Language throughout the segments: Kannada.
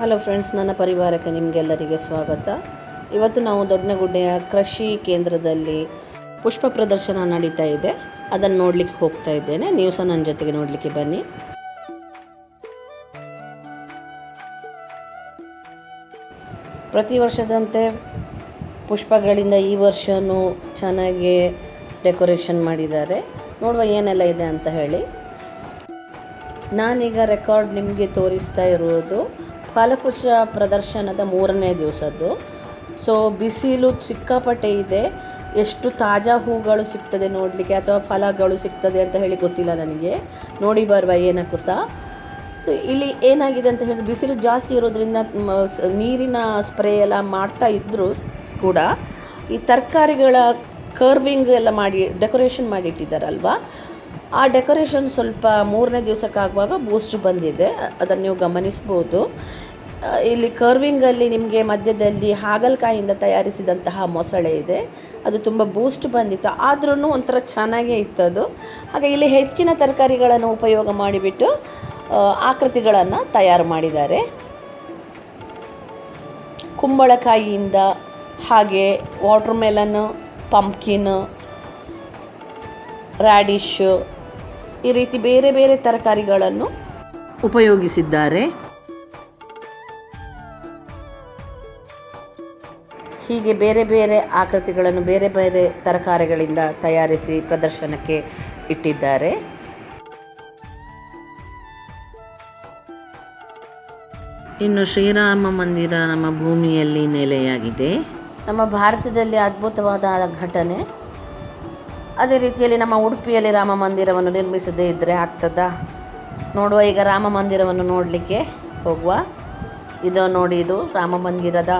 ಹಲೋ ಫ್ರೆಂಡ್ಸ್ ನನ್ನ ಪರಿವಾರಕ್ಕೆ ನಿಮಗೆಲ್ಲರಿಗೆ ಸ್ವಾಗತ. ಇವತ್ತು ನಾವು ದೊಡ್ಡನಗುಡ್ಡೆಯ ಕೃಷಿ ಕೇಂದ್ರದಲ್ಲಿ ಪುಷ್ಪ ಪ್ರದರ್ಶನ ನಡೀತಾ ಇದೆ. ಅದನ್ನು ನೋಡಲಿಕ್ಕೆ ಹೋಗ್ತಾ ಇದ್ದೇನೆ. ನೀವು ಸಹ ನನ್ನ ಜೊತೆಗೆ ನೋಡಲಿಕ್ಕೆ ಬನ್ನಿ. ಪ್ರತಿ ವರ್ಷದಂತೆ ಪುಷ್ಪಗಳಿಂದ ಈ ವರ್ಷವೂ ಚೆನ್ನಾಗಿ ಡೆಕೋರೇಷನ್ ಮಾಡಿದ್ದಾರೆ. ನೋಡುವ ಏನೆಲ್ಲ ಇದೆ ಅಂತ ಹೇಳಿ. ನಾನೀಗ ರೆಕಾರ್ಡ್ ನಿಮಗೆ ತೋರಿಸ್ತಾ ಇರುವುದು ಫಲಪುಷ್ಪ ಪ್ರದರ್ಶನದ ಮೂರನೇ ದಿವಸದ್ದು. ಸೊ ಬಿಸಿಲು ಸಿಕ್ಕಾಪಟ್ಟೆ ಇದೆ. ಎಷ್ಟು ತಾಜಾ ಹೂಗಳು ಸಿಗ್ತದೆ ನೋಡಲಿಕ್ಕೆ ಅಥವಾ ಫಲಗಳು ಸಿಗ್ತದೆ ಅಂತ ಹೇಳಿ ಗೊತ್ತಿಲ್ಲ ನನಗೆ. ನೋಡಿ ಬರುವ, ಏನಕ್ಕೂ ಸಹ. ಸೊ ಇಲ್ಲಿ ಏನಾಗಿದೆ ಅಂತ ಹೇಳಿದ್ರೆ, ಬಿಸಿಲು ಜಾಸ್ತಿ ಇರೋದ್ರಿಂದ ನೀರಿನ ಸ್ಪ್ರೇ ಎಲ್ಲ ಮಾಡ್ತಾ ಇದ್ದರೂ ಕೂಡ ಈ ತರಕಾರಿಗಳ ಕರ್ವಿಂಗ್ ಎಲ್ಲ ಮಾಡಿ ಡೆಕೋರೇಷನ್ ಮಾಡಿಟ್ಟಿದ್ದಾರಲ್ವಾ? ಆ ಡೆಕೋರೇಷನ್ ಸ್ವಲ್ಪ ಮೂರನೇ ದಿವಸಕ್ಕಾಗುವಾಗ ಬೂಸ್ಟ್ ಬಂದಿದೆ. ಅದನ್ನು ನೀವು ಗಮನಿಸ್ಬೋದು. ಇಲ್ಲಿ ಕರ್ವಿಂಗಲ್ಲಿ ನಿಮಗೆ ಮಧ್ಯದಲ್ಲಿ ಹಾಗಲಕಾಯಿಯಿಂದ ತಯಾರಿಸಿದಂತಹ ಮೊಸಳೆ ಇದೆ. ಅದು ತುಂಬ ಬೂಸ್ಟ್ ಬಂದಿತ್ತು. ಆದ್ರೂ ಒಂಥರ ಚೆನ್ನಾಗೇ ಇತ್ತು ಅದು. ಹಾಗೆ ಇಲ್ಲಿ ಹೆಚ್ಚಿನ ತರಕಾರಿಗಳನ್ನು ಉಪಯೋಗ ಮಾಡಿಬಿಟ್ಟು ಆಕೃತಿಗಳನ್ನು ತಯಾರು ಮಾಡಿದ್ದಾರೆ. ಕುಂಬಳಕಾಯಿಯಿಂದ ಹಾಗೆ ವಾಟರ್ ಮೆಲನ್ ಪಂಪ್ಕಿನ್ ರ್ಯಾಡಿಶ್ ಈ ರೀತಿ ಬೇರೆ ಬೇರೆ ತರಕಾರಿಗಳನ್ನು ಉಪಯೋಗಿಸಿದ್ದಾರೆ. ಹೀಗೆ ಬೇರೆ ಬೇರೆ ಆಕೃತಿಗಳನ್ನು ಬೇರೆ ಬೇರೆ ತರಕಾರಿಗಳಿಂದ ತಯಾರಿಸಿ ಪ್ರದರ್ಶನಕ್ಕೆ ಇಟ್ಟಿದ್ದಾರೆ. ಇನ್ನು ಶ್ರೀರಾಮ ಮಂದಿರ ನಮ್ಮ ಭೂಮಿಯಲ್ಲಿ ನೆಲೆಯಾಗಿದೆ. ನಮ್ಮ ಭಾರತದಲ್ಲಿ ಅದ್ಭುತವಾದ ಘಟನೆ. ಅದೇ ರೀತಿಯಲ್ಲಿ ನಮ್ಮ ಉಡುಪಿಯಲ್ಲಿ ರಾಮ ಮಂದಿರವನ್ನು ನಿರ್ಮಿಸದೇ ಇದ್ದರೆ ಆಗ್ತದಾ? ನೋಡುವ, ಈಗ ರಾಮ ಮಂದಿರವನ್ನು ನೋಡಲಿಕ್ಕೆ ಹೋಗುವ. ಇದು ನೋಡಿ, ಇದು ರಾಮ ಮಂದಿರದ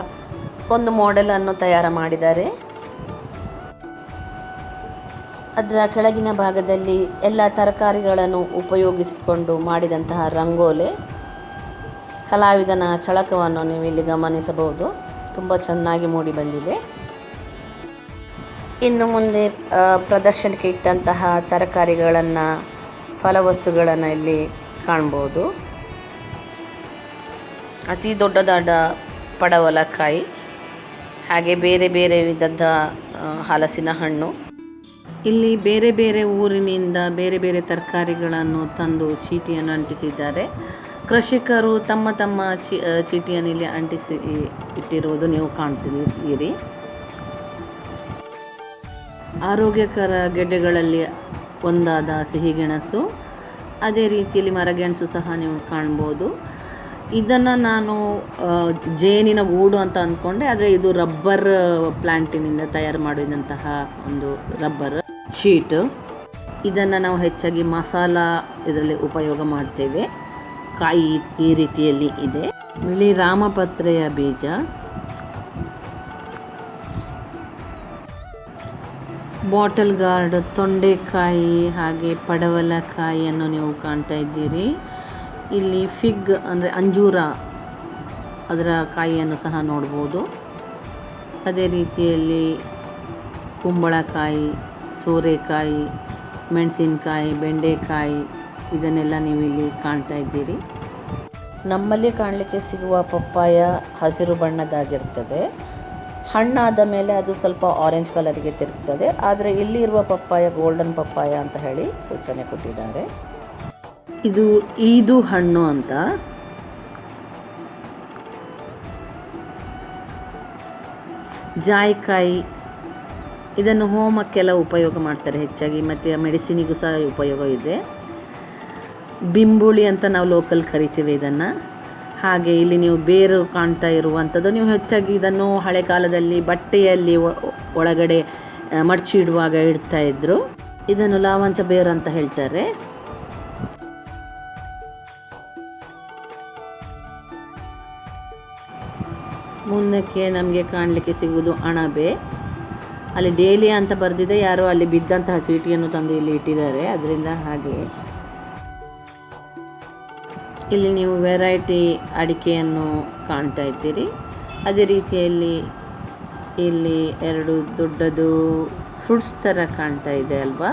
ಒಂದು ಮಾಡೆಲನ್ನು ತಯಾರು ಮಾಡಿದ್ದಾರೆ. ಅದರ ಕೆಳಗಿನ ಭಾಗದಲ್ಲಿ ಎಲ್ಲ ತರಕಾರಿಗಳನ್ನು ಉಪಯೋಗಿಸಿಕೊಂಡು ಮಾಡಿದಂತಹ ರಂಗೋಲೆ. ಕಲಾವಿದನ ಚಳಕವನ್ನು ನೀವು ಇಲ್ಲಿ ಗಮನಿಸಬಹುದು. ತುಂಬ ಚೆನ್ನಾಗಿ ಮೂಡಿ ಬಂದಿದೆ. ಇನ್ನು ಮುಂದೆ ಪ್ರದರ್ಶನಕ್ಕೆ ಇಟ್ಟಂತಹ ತರಕಾರಿಗಳನ್ನು, ಫಲವಸ್ತುಗಳನ್ನು ಇಲ್ಲಿ ಕಾಣ್ಬೋದು. ಅತಿ ದೊಡ್ಡದಾದ ಪಡವಲಕಾಯಿ, ಹಾಗೆ ಬೇರೆ ಬೇರೆ ವಿಧದ ಹಲಸಿನ ಹಣ್ಣು. ಇಲ್ಲಿ ಬೇರೆ ಬೇರೆ ಊರಿನಿಂದ ಬೇರೆ ಬೇರೆ ತರಕಾರಿಗಳನ್ನು ತಂದು ಚೀಟಿಯನ್ನು ಅಂಟಿಸಿದ್ದಾರೆ. ಕೃಷಿಕರು ತಮ್ಮ ತಮ್ಮ ಚೀಟಿಯನ್ನು ಇಲ್ಲಿ ಅಂಟಿಸಿ ಇಟ್ಟಿರುವುದು ನೀವು ಕಾಣ್ತಿದ್ದೀರಿ ಆರೋಗ್ಯಕರ ಗೆಡ್ಡೆಗಳಲ್ಲಿ ಒಂದಾದ ಸಿಹಿಗೆಣಸು. ಅದೇ ರೀತಿಯಲ್ಲಿ ಮರಗೆಣಸು ಸಹ ನೀವು ಕಾಣ್ಬೋದು. ಇದನ್ನು ನಾನು ಜೇನಿನ ಗೂಡು ಅಂತ ಅಂದ್ಕೊಂಡೆ ಆದರೆ ಇದು ರಬ್ಬರ್ ಪ್ಲ್ಯಾಂಟಿನಿಂದ ತಯಾರು ಮಾಡಿದಂತಹ ಒಂದು ರಬ್ಬರ್ ಶೀಟ್. ಇದನ್ನು ನಾವು ಹೆಚ್ಚಾಗಿ ಮಸಾಲ ಇದರಲ್ಲಿ ಉಪಯೋಗ ಮಾಡ್ತೇವೆ. ಕಾಯಿ ಈ ರೀತಿಯಲ್ಲಿ ಇದೆ. ಬಿಳಿ ರಾಮಪತ್ರೆಯ ಬೀಜ. ಬಾಟಲ್ ಗಾರ್ಡ್, ತೊಂಡೆಕಾಯಿ ಹಾಗೆ ಪಡವಲಕಾಯಿಯನ್ನು ನೀವು ಕಾಣ್ತಾ ಇದ್ದೀರಿ. ಇಲ್ಲಿ ಫಿಗ್ ಅಂದರೆ ಅಂಜೂರ ಅದರ ಕಾಯಿಯನ್ನು ಸಹ ನೋಡ್ಬೋದು. ಅದೇ ರೀತಿಯಲ್ಲಿ ಕುಂಬಳಕಾಯಿ, ಸೋರೆಕಾಯಿ, ಮೆಣಸಿನಕಾಯಿ, ಬೆಂಡೆಕಾಯಿ ಇದನ್ನೆಲ್ಲ ನೀವು ಇಲ್ಲಿ ಕಾಣ್ತಾ ಇದ್ದೀರಿ. ನಮ್ಮಲ್ಲಿ ಕಾಣಲಿಕ್ಕೆ ಸಿಗುವ ಪಪ್ಪಾಯ ಹಸಿರು ಬಣ್ಣದಾಗಿರ್ತದೆ ಹಣ್ಣಾದ ಮೇಲೆ ಅದು ಸ್ವಲ್ಪ ಆರೆಂಜ್ ಕಲರಿಗೆ ತಿರುಗ್ತದೆ. ಆದರೆ ಇಲ್ಲಿ ಇರುವ ಪಪ್ಪಾಯ ಗೋಲ್ಡನ್ ಪಪ್ಪಾಯ ಅಂತ ಹೇಳಿ ಸೂಚನೆ ಕೊಟ್ಟಿದ್ದಾರೆ. ಇದು ಈದು ಹಣ್ಣು ಅಂತ. ಜಾಯಿಕಾಯಿ. ಇದನ್ನು ಹೋಮಕ್ಕೆಲ್ಲ ಉಪಯೋಗ ಮಾಡ್ತಾರೆ ಹೆಚ್ಚಾಗಿ. ಮತ್ತು ಮೆಡಿಸಿನಿಗೂ ಸಹ ಉಪಯೋಗ ಇದೆ. ಬಿಂಬುಳಿ ಅಂತ ನಾವು ಲೋಕಲ್ ಕರಿತೀವಿ ಇದನ್ನು. ಹಾಗೆ ಇಲ್ಲಿ ನೀವು ಬೇರು ಕಾಣ್ತಾ ಇರುವಂಥದ್ದು. ನೀವು ಹೆಚ್ಚಾಗಿ ಇದನ್ನು ಹಳೆ ಕಾಲದಲ್ಲಿ ಬಟ್ಟೆಯಲ್ಲಿ ಒಳಗಡೆ ಮಡಚಿ ಇಡುವಾಗ ಇಡ್ತಾ ಇದ್ದರು ಇದನ್ನು ಲಾವಂಚ ಬೇರು ಅಂತ ಹೇಳ್ತಾರೆ. ಮುಂದಕ್ಕೆ ನಮಗೆ ಕಾಣಲಿಕ್ಕೆ ಸಿಗುವುದು ಅಣಬೆ. ಅಲ್ಲಿ ಡೇಲಿ ಅಂತ ಬರೆದಿದೆ. ಯಾರೋ ಅಲ್ಲಿ ಬಿದ್ದಂತಹ ಚೀಟಿಯನ್ನು ತಂದು ಇಲ್ಲಿ ಇಟ್ಟಿದ್ದಾರೆ. ಅದರಿಂದ ಹಾಗೆ ಇಲ್ಲಿ ನೀವು ವೆರೈಟಿ ಅಡಿಕೆಯನ್ನು ಕಾಣ್ತಾ ಇದ್ದೀರಿ. ಅದೇ ರೀತಿಯಲ್ಲಿ ಇಲ್ಲಿ ಎರಡು ದೊಡ್ಡದು ಫ್ರೂಟ್ಸ್ ಥರ ಕಾಣ್ತಾ ಇದೆ ಅಲ್ವಾ?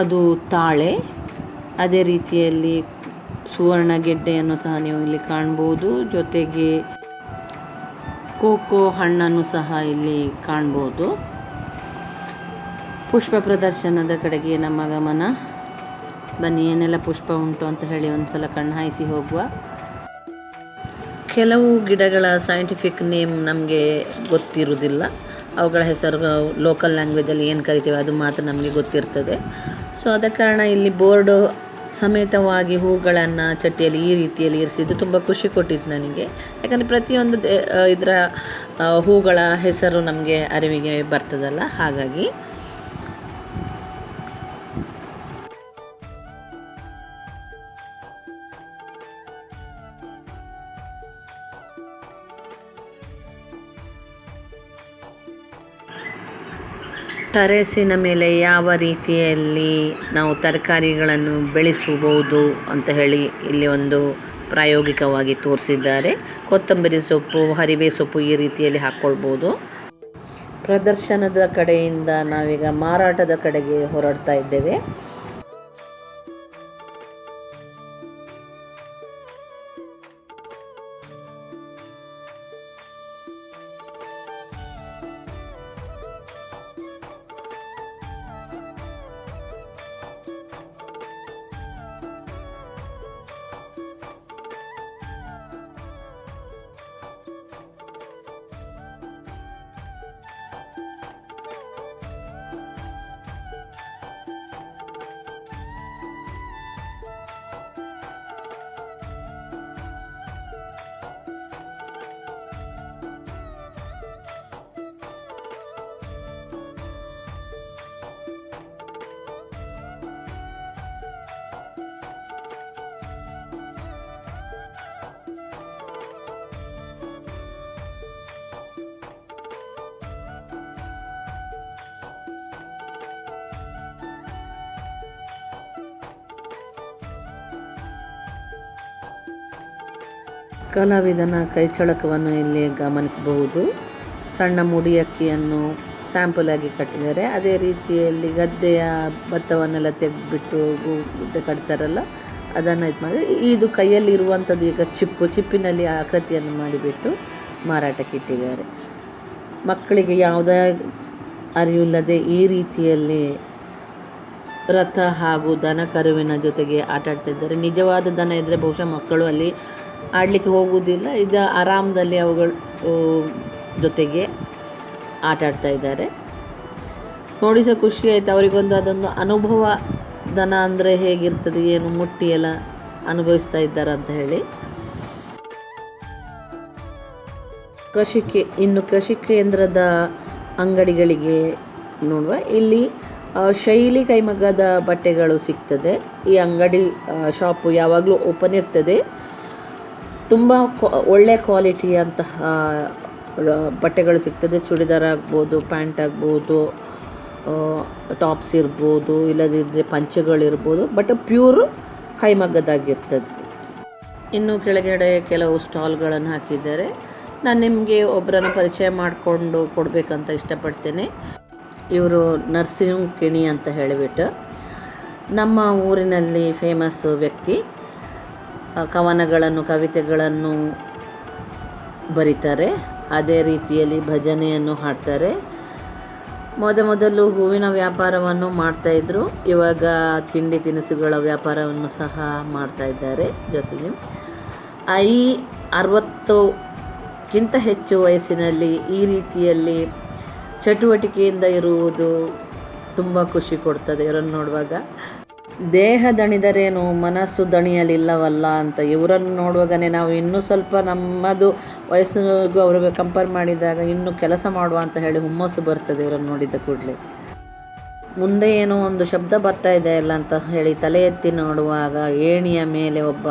ಅದು ತಾಳೆ, ಅದೇ ರೀತಿಯಲ್ಲಿ ಸುವರ್ಣ ಗೆಡ್ಡೆಯನ್ನು ಸಹ ನೀವು ಇಲ್ಲಿ ಕಾಣ್ಬೋದು. ಜೊತೆಗೆ ಕೋಕೋ ಹಣ್ಣನ್ನು ಸಹ ಇಲ್ಲಿ ಕಾಣ್ಬೋದು. ಪುಷ್ಪ ಪ್ರದರ್ಶನದ ಕಡೆಗೆ ನಮ್ಮ ಗಮನ. ಬನ್ನಿ, ಏನೆಲ್ಲ ಪುಷ್ಪ ಉಂಟು ಅಂತ ಹೇಳಿ ಒಂದ್ಸಲ ಕಣ್ಣು ಹಾಯಿಸಿ ಹೋಗುವ. ಕೆಲವು ಗಿಡಗಳ ಸೈಂಟಿಫಿಕ್ ನೇಮ್ ನಮಗೆ ಗೊತ್ತಿರುವುದಿಲ್ಲ. ಅವುಗಳ ಹೆಸರು ಲೋಕಲ್ ಲ್ಯಾಂಗ್ವೇಜಲ್ಲಿ ಏನು ಕರಿತೀವಿ ಅದು ಮಾತ್ರ ನಮಗೆ ಗೊತ್ತಿರ್ತದೆ. ಸೊ ಆದ ಕಾರಣ ಇಲ್ಲಿ ಬೋರ್ಡು ಸಮೇತವಾಗಿ ಹೂಗಳನ್ನು ಚಟ್ಟಿಯಲ್ಲಿ ಈ ರೀತಿಯಲ್ಲಿ ಇರಿಸಿದ್ದು ತುಂಬ ಖುಷಿ ಕೊಟ್ಟಿತ್ತು ನನಗೆ. ಯಾಕಂದರೆ ಪ್ರತಿಯೊಂದು ಇದರ ಹೂಗಳ ಹೆಸರು ನಮಗೆ ಅರಿವಿಗೆ ಬರ್ತದಲ್ಲ, ಹಾಗಾಗಿ. ಟರೇಸಿನ ಮೇಲೆ ಯಾವ ರೀತಿಯಲ್ಲಿ ನಾವು ತರಕಾರಿಗಳನ್ನು ಬೆಳೆಸಬಹುದು ಅಂತ ಹೇಳಿ ಇಲ್ಲಿ ಒಂದು ಪ್ರಾಯೋಗಿಕವಾಗಿ ತೋರಿಸಿದ್ದಾರೆ. ಕೊತ್ತಂಬರಿ ಸೊಪ್ಪು, ಹರಿವೆ ಸೊಪ್ಪು ಈ ರೀತಿಯಲ್ಲಿ ಹಾಕ್ಕೊಳ್ಬೋದು. ಪ್ರದರ್ಶನದ ಕಡೆಯಿಂದ ನಾವೀಗ ಮಾರಾಟದ ಕಡೆಗೆ ಹೊರಡ್ತಾ ಇದ್ದೇವೆ. ಕಲಾವಿದನ ಕೈಚಳಕವನ್ನು ಇಲ್ಲಿ ಗಮನಿಸಬಹುದು. ಸಣ್ಣ ಮುಡಿ ಅಕ್ಕಿಯನ್ನು ಸ್ಯಾಂಪಲ್ ಆಗಿ ಕಟ್ಟಿದ್ದಾರೆ. ಅದೇ ರೀತಿಯಲ್ಲಿ ಗದ್ದೆಯ ಭತ್ತವನ್ನೆಲ್ಲ ತೆಗೆದುಬಿಟ್ಟು ಕಟ್ತಾರಲ್ಲ, ಅದನ್ನು ಇದು ಮಾಡಿದರೆ ಇದು ಕೈಯಲ್ಲಿ ಇರುವಂಥದ್ದು ಈಗ ಚಿಪ್ಪು, ಚಿಪ್ಪಿನಲ್ಲಿ ಆಕೃತಿಯನ್ನು ಮಾಡಿಬಿಟ್ಟು ಮಾರಾಟಕ್ಕೆ ಇಟ್ಟಿದ್ದಾರೆ. ಮಕ್ಕಳಿಗೆ ಯಾವುದೇ ಅರಿವಿಲ್ಲದೆ ಈ ರೀತಿಯಲ್ಲಿ ರಥ ಹಾಗೂ ದನ ಕರುವಿನ ಜೊತೆಗೆ ಆಟ ಆಡ್ತಾ ನಿಜವಾದ ದನ ಇದ್ದರೆ ಬಹುಶಃ ಮಕ್ಕಳು ಅಲ್ಲಿ ಆಡಲಿಕ್ಕೆ ಹೋಗುವುದಿಲ್ಲ. ಇದು ಆರಾಮದಲ್ಲಿ ಅವುಗಳ ಜೊತೆಗೆ ಆಟ ಆಡ್ತಾ ಇದ್ದಾರೆ. ನೋಡಿ ಸಹ ಖುಷಿ ಆಯಿತು. ಅವರಿಗೊಂದು ಅದೊಂದು ಅನುಭವ ದನ ಅಂದರೆ ಹೇಗಿರ್ತದೆ, ಏನು ಮುಟ್ಟಿ ಎಲ್ಲ ಅನುಭವಿಸ್ತಾ ಇದ್ದಾರೆ ಅಂತ ಹೇಳಿ. ಕೃಷಿಕೆ ಇನ್ನು ಕೃಷಿ ಕೇಂದ್ರದ ಅಂಗಡಿಗಳಿಗೆ ನೋಡುವ. ಇಲ್ಲಿ ಶೈಲಿ ಕೈಮಗ್ಗದ ಬಟ್ಟೆಗಳು ಸಿಗ್ತದೆ. ಈ ಅಂಗಡಿ ಶಾಪು ಯಾವಾಗಲೂ ಓಪನ್ ಇರ್ತದೆ. ತುಂಬ ಒಳ್ಳೆ ಕ್ವಾಲಿಟಿ ಅಂತಹ ಬಟ್ಟೆಗಳು ಸಿಗ್ತದೆ. ಚೂಡಿದಾರ್ ಆಗ್ಬೋದು, ಪ್ಯಾಂಟ್ ಆಗ್ಬೋದು ಟಾಪ್ಸ್ ಇರ್ಬೋದು ಇಲ್ಲದಿದ್ದರೆ ಪಂಚೆಗಳಿರ್ಬೋದು ಬಟ್ ಪ್ಯೂರ್ ಕೈಮಗ್ಗದಾಗಿರ್ತದೆ. ಇನ್ನು ಕೆಳಗಡೆ ಕೆಲವು ಸ್ಟಾಲ್ಗಳನ್ನು ಹಾಕಿದ್ದಾರೆ. ನಾನು ನಿಮಗೆ ಒಬ್ಬರನ್ನು ಪರಿಚಯ ಮಾಡಿಕೊಂಡು ಕೊಡಬೇಕಂತ ಇಷ್ಟಪಡ್ತೇನೆ. ಇವರು ನರ್ಸಿಂಗ್ ಕಿಣಿ ಅಂತ ಹೇಳಿಬಿಟ್ಟು. ನಮ್ಮ ಊರಿನಲ್ಲಿ ಫೇಮಸ್ ವ್ಯಕ್ತಿ. ಕವನಗಳನ್ನು, ಕವಿತೆಗಳನ್ನು ಬರೀತಾರೆ. ಅದೇ ರೀತಿಯಲ್ಲಿ ಭಜನೆಯನ್ನು ಹಾಡ್ತಾರೆ. ಮೊದ ಮೊದಲು ಹೂವಿನ ವ್ಯಾಪಾರವನ್ನು ಮಾಡ್ತಾಯಿದ್ರು ಇವಾಗ ತಿಂಡಿ ತಿನಿಸುಗಳ ವ್ಯಾಪಾರವನ್ನು ಸಹ ಮಾಡ್ತಾಯಿದ್ದಾರೆ ಜೊತೆಗೆ. ಐ ಅರವತ್ತಕ್ಕಿಂತ ಹೆಚ್ಚು ವಯಸ್ಸಿನಲ್ಲಿ ಈ ರೀತಿಯಲ್ಲಿ ಚಟುವಟಿಕೆಯಿಂದ ಇರುವುದು ತುಂಬ ಖುಷಿ ಕೊಡ್ತದೆ. ಇವರನ್ನು ನೋಡುವಾಗ ದೇಹ ದಣಿದರೇನು ಮನಸ್ಸು ದಣಿಯಲಿಲ್ಲವಲ್ಲ ಅಂತ. ಇವರನ್ನು ನೋಡುವಾಗನೇ ನಾವು ಇನ್ನೂ ಸ್ವಲ್ಪ ನಮ್ಮದು ವಯಸ್ಸಿಗೂ ಅವ್ರಿಗೆ ಕಂಪೇರ್ ಮಾಡಿದಾಗ ಇನ್ನೂ ಕೆಲಸ ಮಾಡುವ ಅಂತ ಹೇಳಿ ಹುಮ್ಮಸ್ಸು ಬರ್ತದೆ ಇವರನ್ನು ನೋಡಿದ ಕೂಡಲೇ. ಮುಂದೆ ಏನೋ ಒಂದು ಶಬ್ದ ಬರ್ತಾ ಇದೆ ಅಲ್ಲ ಅಂತ ಹೇಳಿ ತಲೆ ಎತ್ತಿ ನೋಡುವಾಗ ಏಣಿಯ ಮೇಲೆ ಒಬ್ಬ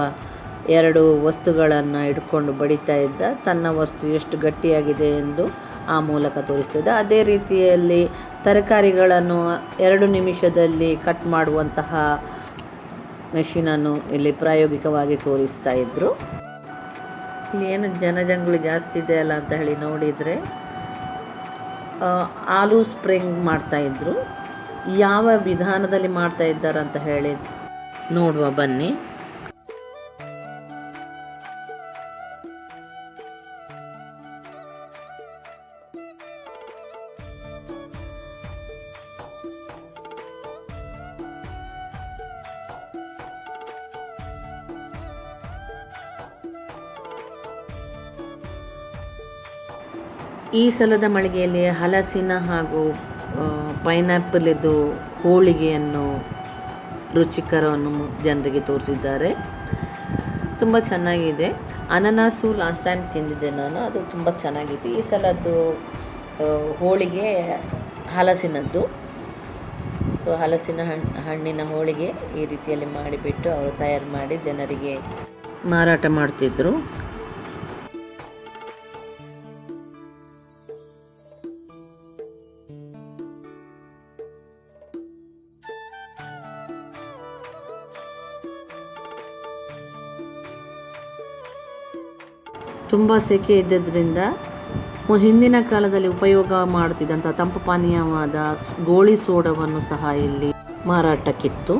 ಎರಡು ವಸ್ತುಗಳನ್ನು ಇಟ್ಕೊಂಡು ಬಡಿತಾ ಇದ್ದ. ತನ್ನ ವಸ್ತು ಎಷ್ಟು ಗಟ್ಟಿಯಾಗಿದೆ ಎಂದು ಆ ಮೂಲಕ ತೋರಿಸ್ತದೆ. ಅದೇ ರೀತಿಯಲ್ಲಿ ತರಕಾರಿಗಳನ್ನು ಎರಡು ನಿಮಿಷದಲ್ಲಿ ಕಟ್ ಮಾಡುವಂತಹ ಮೆಷಿನನ್ನು ಇಲ್ಲಿ ಪ್ರಾಯೋಗಿಕವಾಗಿ ತೋರಿಸ್ತಾ ಇದ್ದರು ಇಲ್ಲಿ ಏನು ಜನಜಂಗುಳಿ ಜಾಸ್ತಿ ಇದೆ ಅಲ್ಲ ಅಂತ ಹೇಳಿ ನೋಡಿದರೆ ಆಲೂ ಸ್ಪ್ರಿಂಗ್ ಮಾಡ್ತಾಯಿದ್ರು ಯಾವ ವಿಧಾನದಲ್ಲಿ ಮಾಡ್ತಾ ಇದ್ದಾರೆ ಅಂತ ಹೇಳಿ ನೋಡುವ ಬನ್ನಿ. ಈ ಸಲದ ಮಳಿಗೆಯಲ್ಲಿ ಹಲಸಿನ ಹಾಗೂ ಪೈನಾಪಲ್ ಇದು ಹೋಳಿಗೆಯನ್ನು, ರುಚಿಕರವನ್ನು ಜನರಿಗೆ ತೋರಿಸಿದ್ದಾರೆ. ತುಂಬ ಚೆನ್ನಾಗಿದೆ. ಅನನಾಸು ಲಾಸ್ಟ್ ಟೈಮ್ ತಿಂದಿದ್ದೆ ನಾನು. ಅದು ತುಂಬ ಚೆನ್ನಾಗಿತ್ತು. ಈ ಸಲದ್ದು ಹೋಳಿಗೆ ಹಲಸಿನದ್ದು. ಸೊ ಹಲಸಿನ ಹಣ್ಣು ಹಣ್ಣಿನ ಹೋಳಿಗೆ ಈ ರೀತಿಯಲ್ಲಿ ಮಾಡಿಬಿಟ್ಟು ಅವರು ತಯಾರು ಮಾಡಿ ಜನರಿಗೆ ಮಾರಾಟ ಮಾಡ್ತಿದ್ರು. ತುಂಬ ಸೆಕೆ ಇದ್ದದ್ರಿಂದ ಹಿಂದಿನ ಕಾಲದಲ್ಲಿ ಉಪಯೋಗ ಮಾಡುತ್ತಿದ್ದಂಥ ತಂಪು ಪಾನೀಯವಾದ ಗೋಳಿ ಸೋಡವನ್ನು ಸಹ ಇಲ್ಲಿ ಮಾರಾಟಕ್ಕಿತ್ತು.